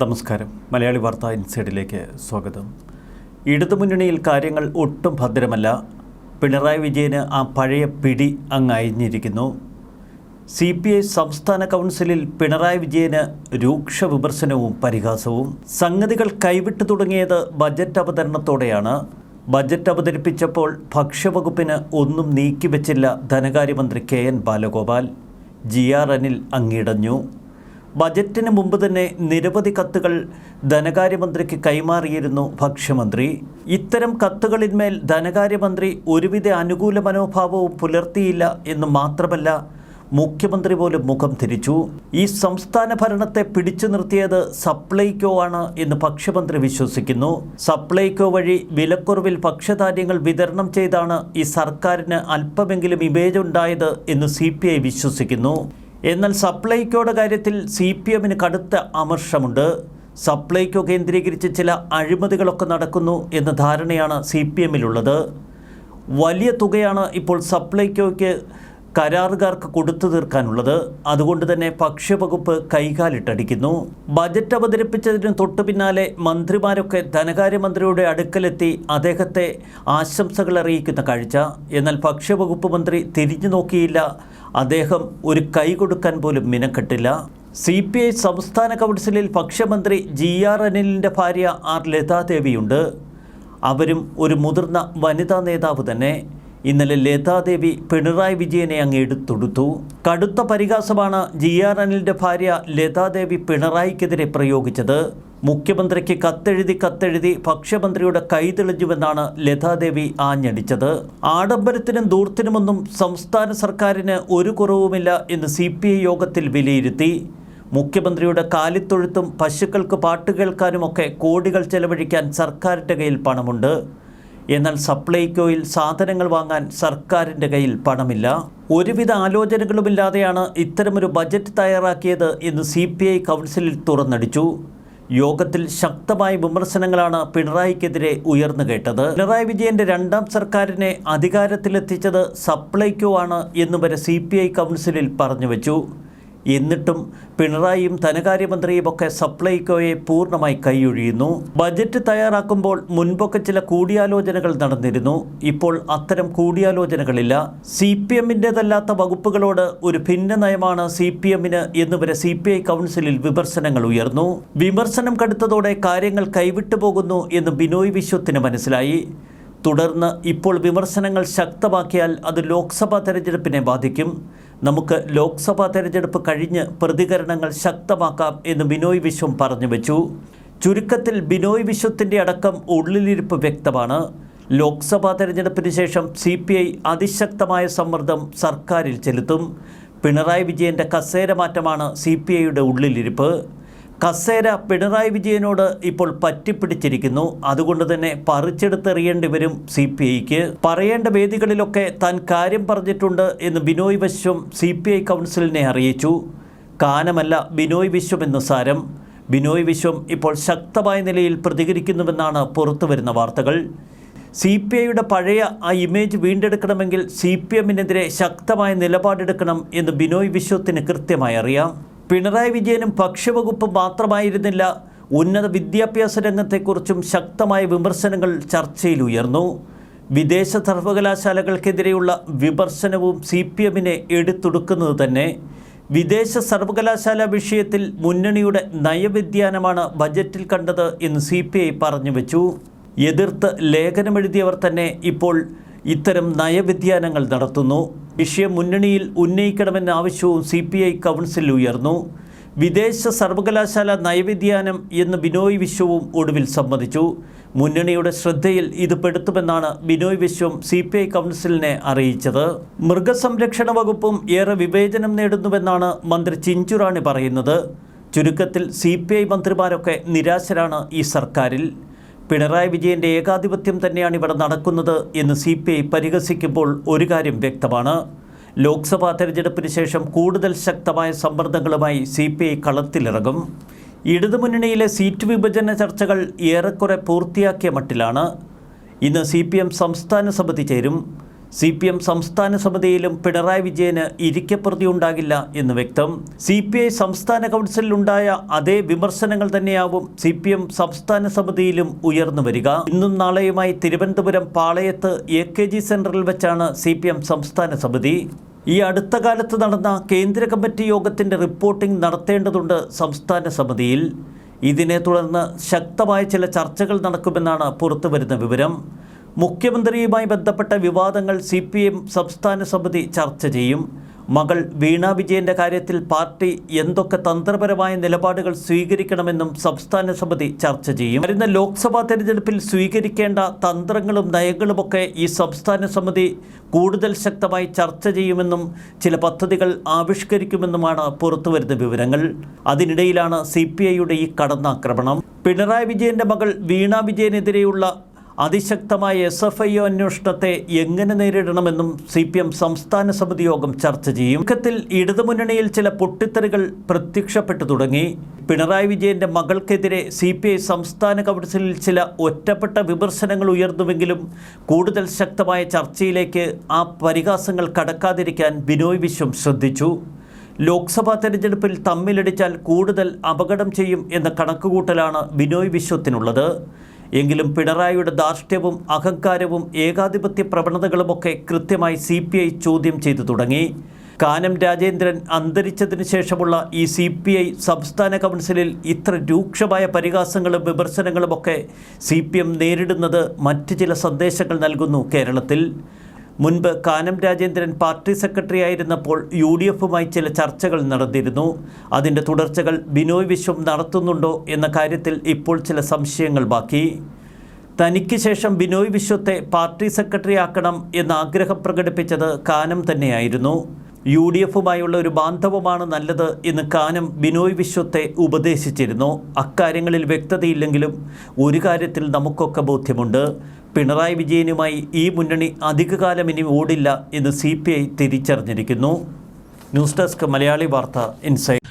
നമസ്കാരം. മലയാളി വാർത്ത ഇൻസൈഡിലേക്ക് സ്വാഗതം. ഇടതുമുന്നണിയിൽ കാര്യങ്ങൾ ഒട്ടും ഭദ്രമല്ല. പിണറായി വിജയന് ആ പഴയ പിടി അങ്ങ് അയഞ്ഞിരിക്കുന്നു. സി പി ഐ സംസ്ഥാന കൗൺസിലിൽ പിണറായി വിജയന് രൂക്ഷ വിമർശനവും പരിഹാസവും. സംഗതികൾ കൈവിട്ടു തുടങ്ങിയത് ബജറ്റ് അവതരണത്തോടെയാണ്. ബജറ്റ് അവതരിപ്പിച്ചപ്പോൾ ഭക്ഷ്യവകുപ്പിന് ഒന്നും നീക്കിവെച്ചില്ല ധനകാര്യമന്ത്രി K N Balagopal. G R Anil അങ്ങിടഞ്ഞു ബജറ്റിന് മുമ്പ് തന്നെ നിരവധി കത്തുകൾ ധനകാര്യമന്ത്രിക്ക് കൈമാറിയിരുന്നു ഭക്ഷ്യമന്ത്രി. ഇത്തരം കത്തുകളിന്മേൽ ധനകാര്യമന്ത്രി ഒരുവിധ അനുകൂല മനോഭാവവും പുലർത്തിയില്ല എന്ന് മാത്രമല്ല മുഖ്യമന്ത്രി പോലും മുഖം തിരിച്ചു. ഈ സംസ്ഥാന ഭരണത്തെ പിടിച്ചു നിർത്തിയത് സപ്ലൈകോ ആണ് എന്ന് ഭക്ഷ്യമന്ത്രി വിശ്വസിക്കുന്നു. സപ്ലൈകോ വഴി വിലക്കുറവിൽ ഭക്ഷ്യധാന്യങ്ങൾ വിതരണം ചെയ്താണ് ഈ സർക്കാരിന് അല്പമെങ്കിലും ഇമേജ് ഉണ്ടായത് എന്ന് സി വിശ്വസിക്കുന്നു. എന്നാൽ സപ്ലൈകോയുടെ കാര്യത്തിൽ സി പി എമ്മിന് കടുത്ത അമർഷമുണ്ട്. സപ്ലൈകോ കേന്ദ്രീകരിച്ച് ചില അഴിമതികളൊക്കെ നടക്കുന്നു എന്ന ധാരണയാണ് സി പി എമ്മിലുള്ളത്. വലിയ തുകയാണ് ഇപ്പോൾ സപ്ലൈകോയ്ക്ക് കരാറുകാർക്ക് കൊടുത്തു തീർക്കാനുള്ളത് അതുകൊണ്ട് തന്നെ ഭക്ഷ്യവകുപ്പ് കൈകാലിട്ടടിക്കുന്നു. ബജറ്റ് അവതരിപ്പിച്ചതിന് തൊട്ടു പിന്നാലെ മന്ത്രിമാരൊക്കെ ധനകാര്യമന്ത്രിയുടെ അടുക്കലെത്തി അദ്ദേഹത്തെ ആശംസകൾ അറിയിക്കുന്ന കാഴ്ച. എന്നാൽ ഭക്ഷ്യവകുപ്പ് മന്ത്രി തിരിഞ്ഞു നോക്കിയില്ല. അദ്ദേഹം ഒരു കൈ കൊടുക്കാൻ പോലും മിനക്കെട്ടില്ല. സി പി ഐ സംസ്ഥാന കൗൺസിലിൽ ഭക്ഷ്യമന്ത്രി ജി ആർ അനിലിന്റെ ഭാര്യ ആർ ലതാദേവിയുണ്ട്. അവരും ഒരു മുതിർന്ന വനിതാ നേതാവ് തന്നെ. ഇന്നലെ ലതാദേവി പിണറായി വിജയനെ അങ്ങ് എടുത്തൊടുത്തു. കടുത്ത പരിഹാസമാണ് ജി ആർ അനിലിന്റെ ഭാര്യ ലതാദേവി പിണറായിക്കെതിരെ പ്രയോഗിച്ചത്. മുഖ്യമന്ത്രിക്ക് കത്തെഴുതി കത്തെഴുതി ഭക്ഷ്യമന്ത്രിയുടെ കൈതെളിഞ്ഞുവെന്നാണ് ലതാദേവി ആഞ്ഞടിച്ചത്. ആഡംബരത്തിനും ദൂർത്തിനുമൊന്നും സംസ്ഥാന സർക്കാരിന് ഒരു കുറവുമില്ല എന്ന് സി യോഗത്തിൽ വിലയിരുത്തി. മുഖ്യമന്ത്രിയുടെ കാലിത്തൊഴുത്തും പശുക്കൾക്ക് പാട്ട് കേൾക്കാനുമൊക്കെ കോടികൾ ചെലവഴിക്കാൻ സർക്കാരിന്റെ കയ്യിൽ പണമുണ്ട്. എന്നാൽ സപ്ലൈകോയിൽ സാധനങ്ങൾ വാങ്ങാൻ സർക്കാരിന്റെ കയ്യിൽ പണമില്ല. ഒരുവിധ ആലോചനകളുമില്ലാതെയാണ് ഇത്തരമൊരു ബജറ്റ് തയ്യാറാക്കിയത് എന്ന് സി പി ഐ കൗൺസിലിൽ തുറന്നടിച്ചു. യോഗത്തിൽ ശക്തമായ വിമർശനങ്ങളാണ് പിണറായിക്കെതിരെ ഉയർന്നു കേട്ടത്. പിണറായി വിജയന്റെ രണ്ടാം സർക്കാരിനെ അധികാരത്തിലെത്തിച്ചത് സപ്ലൈകോ ആണ് എന്നുവരെ സി പി ഐ കൗൺസിലിൽ പറഞ്ഞു വെച്ചു. എന്നിട്ടും പിണറായിയും ധനകാര്യമന്ത്രിയും ഒക്കെ സപ്ലൈകോയെ പൂർണമായി കൈയൊഴിയുന്നു. ബജറ്റ് തയ്യാറാക്കുമ്പോൾ മുൻപൊക്കെ ചില കൂടിയാലോചനകൾ നടന്നിരുന്നു. ഇപ്പോൾ അത്തരം കൂടിയാലോചനകളില്ല. സി പി എമ്മിന്റെതല്ലാത്ത വകുപ്പുകളോട് ഒരു ഭിന്ന നയമാണ് സി പി എമ്മിന് എന്നുവരെ സി പി ഐ കൗൺസിലിൽ വിമർശനങ്ങൾ ഉയർന്നു. വിമർശനം കടുത്തതോടെ കാര്യങ്ങൾ കൈവിട്ടു പോകുന്നു എന്ന് ബിനോയ് വിശ്വത്തിന് മനസ്സിലായി. തുടർന്ന് ഇപ്പോൾ വിമർശനങ്ങൾ ശക്തമാക്കിയാൽ അത് ലോക്സഭാ തെരഞ്ഞെടുപ്പിനെ ബാധിക്കും. നമുക്ക് ലോക്സഭാ തെരഞ്ഞെടുപ്പ് കഴിഞ്ഞ് പ്രതികരണങ്ങൾ ശക്തമാക്കാം എന്ന് ബിനോയ് വിശ്വം പറഞ്ഞു വെച്ചു. ചുരുക്കത്തിൽ ബിനോയ് വിശ്വത്തിന്റെ അടക്കം ഉള്ളിലിരിപ്പ് വ്യക്തമാണ്. ലോക്സഭാ തെരഞ്ഞെടുപ്പിന് ശേഷം സി പി ഐ അതിശക്തമായ സമ്മർദ്ദം സർക്കാരിൽ ചെലുത്തും. പിണറായി വിജയന്റെ കസേര മാറ്റമാണ് സി പി ഐയുടെ ഉള്ളിലിരിപ്പ്. കസേര പിണറായി വിജയനോട് ഇപ്പോൾ പറ്റിപ്പിടിച്ചിരിക്കുന്നു. അതുകൊണ്ട് തന്നെ പറിച്ചെടുത്തെറിയേണ്ടി വരും സി പി ഐക്ക്. പറയേണ്ട വേദികളിലൊക്കെ താൻ കാര്യം പറഞ്ഞിട്ടുണ്ട് എന്ന് Binoy Viswam C P I കൗൺസിലിനെ അറിയിച്ചു. കാനമല്ല ബിനോയ് വിശ്വം എന്ന് സാരം. ബിനോയ് വിശ്വം ഇപ്പോൾ ശക്തമായ നിലയിൽ പ്രതികരിക്കുന്നുവെന്നാണ് പുറത്തുവരുന്ന വാർത്തകൾ. സി പി ഐയുടെ പഴയ ആ ഇമേജ് വീണ്ടെടുക്കണമെങ്കിൽ സി പി എമ്മിനെതിരെ ശക്തമായ നിലപാടെടുക്കണം എന്ന് ബിനോയ് വിശ്വത്തിന് കൃത്യമായി അറിയാം. പിണറായി വിജയനും ഭക്ഷ്യവകുപ്പ് മാത്രമായിരുന്നില്ല. ഉന്നത വിദ്യാഭ്യാസ രംഗത്തെക്കുറിച്ചും ശക്തമായ വിമർശനങ്ങൾ ചർച്ചയിൽ ഉയർന്നു വിദേശ സർവകലാശാലകൾക്കെതിരെയുള്ള വിമർശനവും സി പി എമ്മിനെ എടുത്തൊടുക്കുന്നത് തന്നെ. വിദേശ സർവകലാശാല വിഷയത്തിൽ മുന്നണിയുടെ നയവ്യതിയാനമാണ് ബജറ്റിൽ കണ്ടത് എന്ന് സി പി ഐ പറഞ്ഞു വെച്ചു എതിർത്ത് ലേഖനമെഴുതിയവർ തന്നെ ഇപ്പോൾ ഇത്തരം നയവ്യതിയാനങ്ങൾ നടത്തുന്നു. വിഷയം മുന്നണിയിൽ ഉന്നയിക്കണമെന്ന ആവശ്യവും സി പി ഐ കൗൺസിൽ ഉയർന്നു. വിദേശ സർവകലാശാല നയവ്യതിയാനം എന്ന് ബിനോയ് വിശ്വവും ഒടുവിൽ സമ്മതിച്ചു. മുന്നണിയുടെ ശ്രദ്ധയിൽ ഇത് പെടുത്തുമെന്നാണ് Binoy Viswam C P I കൗൺസിലിനെ അറിയിച്ചത്. മൃഗസംരക്ഷണ വകുപ്പും ഏറെ വിവേചനം നേടുന്നുവെന്നാണ് മന്ത്രി ചിഞ്ചുറാണി പറയുന്നത്. ചുരുക്കത്തിൽ സി മന്ത്രിമാരൊക്കെ നിരാശരാണ് ഈ സർക്കാരിൽ. പിണറായി വിജയന്റെ ഏകാധിപത്യം തന്നെയാണ് ഇവിടെ നടക്കുന്നത് എന്ന് സി പി ഐ പരിഹസിക്കുമ്പോൾ ഒരു കാര്യം വ്യക്തമാണ്. ലോക്സഭാ തെരഞ്ഞെടുപ്പിന് ശേഷം കൂടുതൽ ശക്തമായ സമ്മർദ്ദങ്ങളുമായി സി പി ഐ കളത്തിലിറങ്ങും. ഇടതുമുന്നണിയിലെ സീറ്റ് വിഭജന ചർച്ചകൾ ഏറെക്കുറെ പൂർത്തിയാക്കിയ മട്ടിലാണ്. ഇന്ന് സി പി എം സംസ്ഥാന സമിതി ചേരും. സി പി എം സംസ്ഥാന സമിതിയിലും പിണറായി വിജയന് ഇരിക്കപ്രതി ഉണ്ടാകില്ല എന്ന് വ്യക്തം. സി പി ഐ സംസ്ഥാന കൗൺസിലുണ്ടായ അതേ വിമർശനങ്ങൾ തന്നെയാവും സി പി എം സംസ്ഥാന സമിതിയിലും ഉയർന്നു വരിക. ഇന്നും നാളെയുമായി തിരുവനന്തപുരം പാളയത്ത് എ കെ ജി സെന്ററിൽ വെച്ചാണ് സി പി എം സംസ്ഥാന സമിതി. ഈ അടുത്ത കാലത്ത് നടന്ന കേന്ദ്ര കമ്മിറ്റി യോഗത്തിന്റെ റിപ്പോർട്ടിംഗ് നടത്തേണ്ടതുണ്ട് സംസ്ഥാന സമിതിയിൽ. ഇതിനെ തുടർന്ന് ശക്തമായ ചില ചർച്ചകൾ നടക്കുമെന്നാണ് പുറത്തുവരുന്ന വിവരം. മുഖ്യമന്ത്രിയുമായി ബന്ധപ്പെട്ട വിവാദങ്ങൾ സി പി എം സംസ്ഥാന സമിതി ചർച്ച ചെയ്യും. മകൾ വീണ വിജയന്റെ കാര്യത്തിൽ പാർട്ടി എന്തൊക്കെ തന്ത്രപരമായ നിലപാടുകൾ സ്വീകരിക്കണമെന്നും സംസ്ഥാന സമിതി ചർച്ച ചെയ്യും. വരുന്ന ലോക്സഭാ തെരഞ്ഞെടുപ്പിൽ സ്വീകരിക്കേണ്ട തന്ത്രങ്ങളും നയങ്ങളുമൊക്കെ ഈ സംസ്ഥാന സമിതി കൂടുതൽ ശക്തമായി ചർച്ച ചെയ്യുമെന്നും ചില പദ്ധതികൾ ആവിഷ്കരിക്കുമെന്നുമാണ് പുറത്തുവരുന്ന വിവരങ്ങൾ. അതിനിടയിലാണ് സി പി ഐയുടെ ഈ കടന്നാക്രമണം. പിണറായി വിജയന്റെ മകൾ വീണ വിജയനെതിരെയുള്ള അതിശക്തമായ എസ് എഫ് ഐ ഒ അന്വേഷണത്തെ എങ്ങനെ നേരിടണമെന്നും സി പി എം സംസ്ഥാന സമിതി യോഗം ചർച്ച ചെയ്യും. ഇക്കത്തിൽ ഇടതുമുന്നണിയിൽ ചില പൊട്ടിത്തെറികൾ പ്രത്യക്ഷപ്പെട്ടു തുടങ്ങി. പിണറായി വിജയന്റെ മകൾക്കെതിരെ സി പി ഐ സംസ്ഥാന കൗൺസിലിൽ ചില ഒറ്റപ്പെട്ട വിമർശനങ്ങൾ ഉയർന്നുവെങ്കിലും കൂടുതൽ ശക്തമായ ചർച്ചയിലേക്ക് ആ പരിഹാസങ്ങൾ കടക്കാതിരിക്കാൻ ബിനോയ് വിശ്വം ശ്രദ്ധിച്ചു. ലോക്സഭാ തെരഞ്ഞെടുപ്പിൽ തമ്മിലടിച്ചാൽ കൂടുതൽ അപകടം ചെയ്യും എന്ന കണക്കുകൂട്ടലാണ് ബിനോയ് വിശ്വത്തിനുള്ളത്. എങ്കിലും പിണറായിയുടെ ധാർഷ്ട്യവും അഹങ്കാരവും ഏകാധിപത്യ പ്രവണതകളുമൊക്കെ കൃത്യമായി സി ചോദ്യം ചെയ്തു തുടങ്ങി. കാനം രാജേന്ദ്രൻ അന്തരിച്ചതിനു ശേഷമുള്ള ഈ സി പി ഐ സംസ്ഥാന കൗൺസിലിൽ ഇത്ര രൂക്ഷമായ പരിഹാസങ്ങളും വിമർശനങ്ങളുമൊക്കെ സി പി എം നേരിടുന്നത് മറ്റ് ചില സന്ദേശങ്ങൾ നൽകുന്നു കേരളത്തിൽ. മുൻപ് കാനം രാജേന്ദ്രൻ പാർട്ടി സെക്രട്ടറി ആയിരുന്നപ്പോൾ യു ഡി എഫുമായി ചില ചർച്ചകൾ നടന്നിരുന്നു. അതിന്റെ തുടർച്ചകൾ ബിനോയ് വിശ്വം നടത്തുന്നുണ്ടോ എന്ന കാര്യത്തിൽ ഇപ്പോൾ ചില സംശയങ്ങൾ ബാക്കി. തനിക്ക് ശേഷം ബിനോയ് വിശ്വത്തെ പാർട്ടി സെക്രട്ടറി ആക്കണം എന്ന ആഗ്രഹം പ്രകടിപ്പിച്ചത് കാനം തന്നെയായിരുന്നു. യു ഡി എഫുമായുള്ള ഒരു ബാന്ധവമാണ് നല്ലത് എന്ന് കാനം ബിനോയ് വിശ്വത്തെ ഉപദേശിച്ചിരുന്നു. അക്കാര്യങ്ങളിൽ വ്യക്തതയില്ലെങ്കിലും ഒരു കാര്യത്തിൽ നമുക്കൊക്കെ ബോധ്യമുണ്ട്. പിണറായി വിജയനുമായി ഈ മുന്നണി അധികകാലം ഇനി ഓടില്ല എന്ന് C തിരിച്ചറിഞ്ഞിരിക്കുന്നു. News desk Malayali Vartha insight